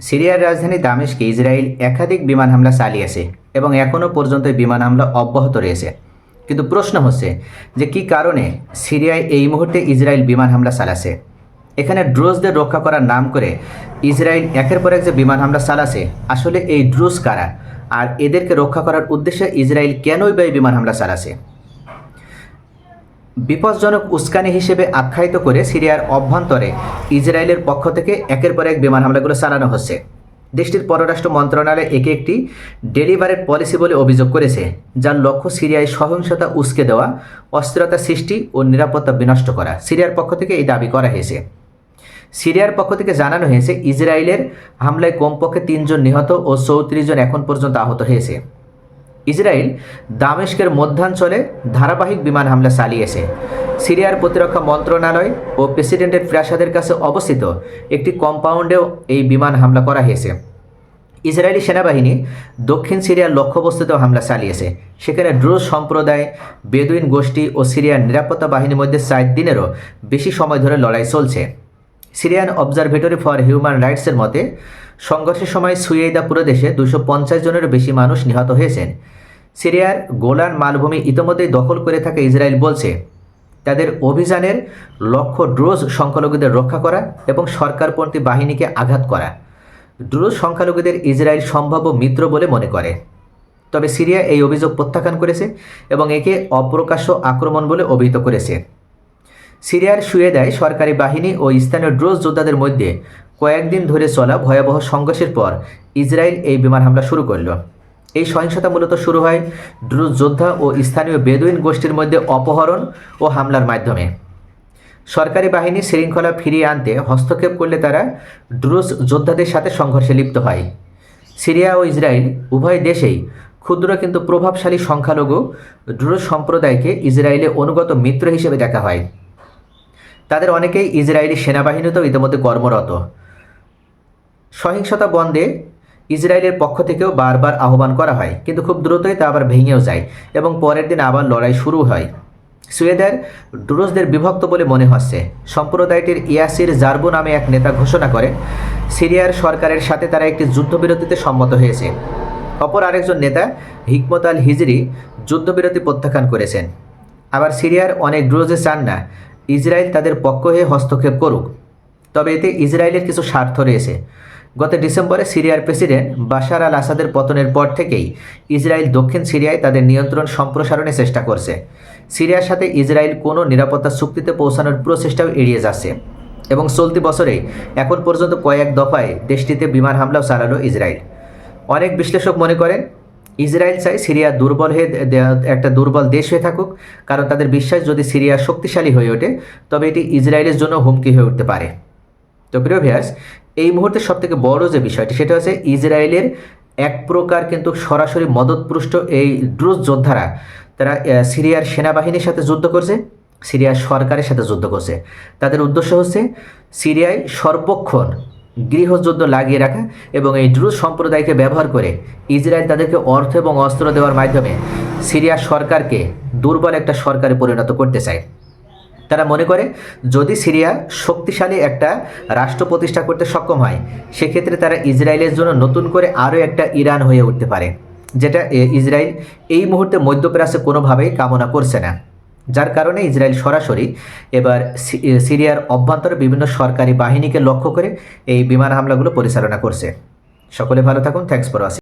সিরিয়ার রাজধানী দামেশকে ইসরায়েল একাধিক বিমান হামলা চালিয়েছে এবং এখনও পর্যন্ত বিমান হামলা অব্যাহত রয়েছে। কিন্তু প্রশ্ন হচ্ছে যে কি কারণে সিরিয়ায় এই মুহূর্তে ইসরায়েল বিমান হামলা চালাছে এখানে ড্রোজদের রক্ষা করার নাম করে ইসরায়েল একের পর এক যে বিমান হামলা চালাছে আসলে এই ড্রোজ কারা? আর এদেরকে রক্ষা করার উদ্দেশ্যে ইসরায়েল কেনই বা এই বিমান হামলা চালাছে বিপজ্জনক উস্কানি হিসেবে আখ্যায়িত করে সিরিয়ার অভ্যন্তরে ইসরায়েলের পক্ষ থেকে একের পর এক বিমান হামলাগুলো চালানো হচ্ছে। দেশটির পররাষ্ট্র মন্ত্রণালয় একে একটি ডেলিভারেড পলিসি বলে অভিযোগ করেছে, যার লক্ষ্য সিরিয়ায় সহিংসতা উস্কে দেওয়া, অস্থিরতা সৃষ্টি ও নিরাপত্তা বিনষ্ট করা। সিরিয়ার পক্ষ থেকে এই দাবি করা হয়েছে। সিরিয়ার পক্ষ থেকে জানানো হয়েছে, ইসরায়েলের হামলায় কমপক্ষে তিনজন নিহত ও চৌত্রিশ জন এখন পর্যন্ত আহত হয়েছে। ইসরায়েল দামেস্কের মধ্যাঞ্চলে ধারাবাহিক বিমান হামলা চালিয়েছে। সিরিয়ার প্রতিরক্ষা মন্ত্রণালয় ও প্রেসিডেন্টের প্রাসাদের কাছে অবস্থিত একটি কম্পাউন্ডেও এই বিমান হামলা করা হয়েছে। ইসরায়েলি সেনাবাহিনী দক্ষিণ সিরিয়ার লক্ষ্যবস্তুতেও হামলা চালিয়েছে। সেখানে ড্রোজ সম্প্রদায়, বেদুইন গোষ্ঠী ও সিরিয়ার নিরাপত্তা বাহিনীর মধ্যে চার দিনেরও বেশি সময় ধরে লড়াই চলছে। সিরিয়ান অবজারভেটরি ফর হিউম্যান রাইটসের মতে সংঘর্ষের সময় সুয়েদা প্রদেশে দুশো পঞ্চাশ জনেরও বেশি মানুষ নিহত হয়েছেন। সিরিয়ার গোলান মালভূমি ইতোমধ্যেই দখল করে থাকা ইসরায়েল বলছে। তাদের অভিযানের লক্ষ্য ড্রোজ সংখ্যালঘুদের রক্ষা করা এবং সরকারপন্থী বাহিনীকে আঘাত করা। ড্রোজ সংখ্যালঘুদের ইসরায়েল সম্ভাব্য মিত্র বলে মনে করে। তবে সিরিয়া এই অভিযোগ প্রত্যাখ্যান করেছে এবং একে অপ্রকাশ্য আক্রমণ বলে অভিহিত করেছে। সিরিয়ার সুয়েদায় সরকারি বাহিনী ও স্থানীয় ড্রোজ যোদ্ধাদের মধ্যে কয়েকদিন ধরে চলা ভয়াবহ সংঘর্ষের পর ইসরায়েল এই বিমান হামলা শুরু করল। এই সহিংসতা মূলত শুরু হয় ড্রুজ যোদ্ধা ও স্থানীয় বেদুইন গোষ্ঠীর মধ্যে অপহরণ ও হামলার মাধ্যমে। সরকারি বাহিনী শৃঙ্খলা ফিরিয়ে আনতে হস্তক্ষেপ করলে তারা ড্রুজ যোদ্ধাদের সাথে সংঘর্ষে লিপ্ত হয়। সিরিয়া ও ইসরায়েল উভয় দেশেই ক্ষুদ্র কিন্তু প্রভাবশালী সংখ্যালঘু ড্রুজ সম্প্রদায়কে ইসরায়েলে অনুগত মিত্র হিসেবে দেখা হয়। তাদের অনেকেই ইসরায়েলি সেনাবাহিনীতেও ইতিমধ্যে কর্মরত। সহিংসতা বন্ধে ইসরায়েলের পক্ষ থেকেও বারবার আহ্বান করা হয়, কিন্তু খুব দ্রুতই তা আবার ভেঙেও যায় এবং পরের দিন আবার লড়াই শুরু হয়। সুয়েদার ডুরোজদের বিভক্ত বলে মনে হচ্ছে। সম্প্রদায়টির ইয়াসির জারবু নামে এক নেতা ঘোষণা করে সিরিয়ার সরকারের সাথে তারা একটি যুদ্ধবিরতিতে সম্মত হয়েছে। অপর আরেকজন নেতা হিকমত আল হিজরি যুদ্ধবিরতি প্রত্যাখ্যান করেছেন। আবার সিরিয়ার অনেক ড্রোজে চান না, ইসরায়েল তাদের পক্ষ হয়ে হস্তক্ষেপ করুক। তবে এতে ইসরায়েলের কিছু স্বার্থ রয়েছে। গত ডিসেম্বরে সিরিয়ার প্রেসিডেন্ট বাশার আল আসাদের পতনের পর থেকেই ইসরায়েল দক্ষিণ সিরিয়ায় তাদের নিয়ন্ত্রণ সম্প্রসারণের চেষ্টা করছে। সিরিয়ার সাথে ইসরায়েল কোনো নিরাপত্তা চুক্তিতে পৌঁছানোর প্রচেষ্টাও এড়িয়ে যাচ্ছে এবং চলতি বছরে এখন পর্যন্ত কয়েক দফায় দেশটিতে বিমান হামলাও চালালো ইসরায়েল। অনেক বিশ্লেষক মনে করেন, ইসরায়েল চায় সিরিয়া দুর্বল হয়ে একটা দুর্বল দেশ হয়ে থাকুক, কারণ তাদের বিশ্বাস যদি সিরিয়া শক্তিশালী হয়ে ওঠে, তবে এটি ইসরায়েলের জন্য হুমকি হয়ে উঠতে পারে। তো প্রিয় ভিয়াস এই মুহূর্তে সবথেকে বড় যে বিষয়টি, সেটা হচ্ছে ইসরায়েলের এক প্রকার কিন্তু সরাসরি মদতপুষ্ট এই ড্রুজ যোদ্ধারা। তারা সিরিয়ার সেনাবাহিনীর সাথে যুদ্ধ করছে, সিরিয়ার সরকারের সাথে যুদ্ধ করছে। তাদের উদ্দেশ্য হচ্ছে সিরিয়ায় সর্বক্ষণ গৃহযুদ্ধ লাগিয়ে রাখা এবং এই ড্রুজ সম্প্রদায়কে ব্যবহার করে ইসরায়েল তাদেরকে অর্থ এবং অস্ত্র দেওয়ার মাধ্যমে সিরিয়া সরকারকে দুর্বল একটা সরকারে পরিণত করতে চায়। তারা মনে করে, যদি সিরিয়া শক্তিশালী একটা রাষ্ট্র প্রতিষ্ঠা করতে সক্ষম হয়, সেক্ষেত্রে তারা ইসরায়েলের জন্য নতুন করে আরও একটা ইরান হয়ে উঠতে পারে, যেটা ইসরায়েল এই মুহূর্তে মধ্যপ্রাচ্যে কোনোভাবেই কামনা করছে না। যার কারণে ইসরায়েল সরাসরি এবার সিরিয়ার অভ্যন্তরে বিভিন্ন সরকারি বাহিনীকে লক্ষ্য করে এই বিমান হামলাগুলো পরিচালনা করছে। সকলে ভালো থাকুন থ্যাংকস ফর ওয়াচিং